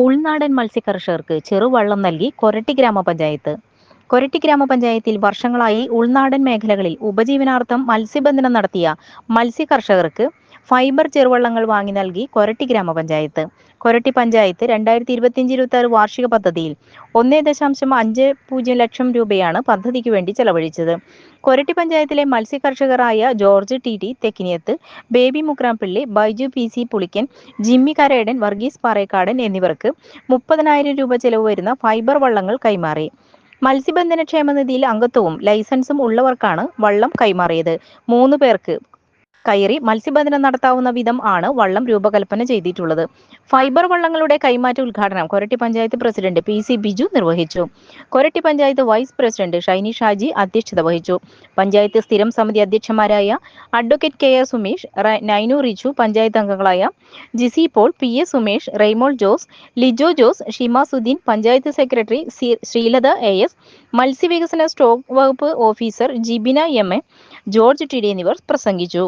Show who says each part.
Speaker 1: ഉൾനാടൻ മത്സ്യകർഷകർക്ക് ചെറുവള്ളം നൽകി കൊരട്ടി ഗ്രാമപഞ്ചായത്ത് കൊരട്ടി ഗ്രാമപഞ്ചായത്തിൽ വർഷങ്ങളായി ഉൾനാടൻ മേഖലകളിൽ ഉപജീവനാർത്ഥം മത്സ്യബന്ധനം നടത്തിയ മത്സ്യ കർഷകർക്ക് ഫൈബർ ചെറുവള്ളങ്ങൾ വാങ്ങി നൽകി കൊരട്ടി ഗ്രാമപഞ്ചായത്ത്. കൊരട്ടി പഞ്ചായത്ത് രണ്ടായിരത്തി ഇരുപത്തിയഞ്ച് ഇരുപത്തി ആറ് വാർഷിക പദ്ധതിയിൽ ഒന്നേ ദശാംശം അഞ്ച് പൂജ്യം ലക്ഷം രൂപയാണ് പദ്ധതിക്ക് വേണ്ടി ചെലവഴിച്ചത്. കൊരട്ടി പഞ്ചായത്തിലെ മത്സ്യ കർഷകരായ George T T Thekkiniyath Baby Mukrampilly Baiju P C Pulikkan Jimmy Karedan Varghese Parekkadan എന്നിവർക്ക് മുപ്പതിനായിരം രൂപ ചെലവ് വരുന്ന ഫൈബർ വള്ളങ്ങൾ കൈമാറി. മത്സ്യബന്ധന ക്ഷേമനിധിയിൽ അംഗത്വവും ലൈസൻസും ഉള്ളവർക്കാണ് വള്ളം കൈമാറിയത്. മൂന്ന് പേർക്ക് കയറി മത്സ്യബന്ധനം നടത്താവുന്ന വിധം ആണ് വള്ളം രൂപകൽപ്പന ചെയ്തിട്ടുള്ളത്. ഫൈബർ വള്ളങ്ങളുടെ കൈമാറ്റ ഉദ്ഘാടനം Koratty panchayat president P C Biju നിർവഹിച്ചു. കൊരട്ടി പഞ്ചായത്ത് വൈസ് പ്രസിഡന്റ് ഷൈനി ഷാജി അധ്യക്ഷത വഹിച്ചു. പഞ്ചായത്ത് സ്ഥിരം സമിതി അധ്യക്ഷന്മാരായ advocate K S Sumesh Nainu Richu panchayat അംഗങ്ങളായ Jicy Paul P A Sumesh Raymol Jose Lijo Jose Shima Suddin panchayat secretary Sreelatha A S മത്സ്യവികസന stock വകുപ്പ് officer Jibina M A George T D എന്നിവർ പ്രസംഗിച്ചു.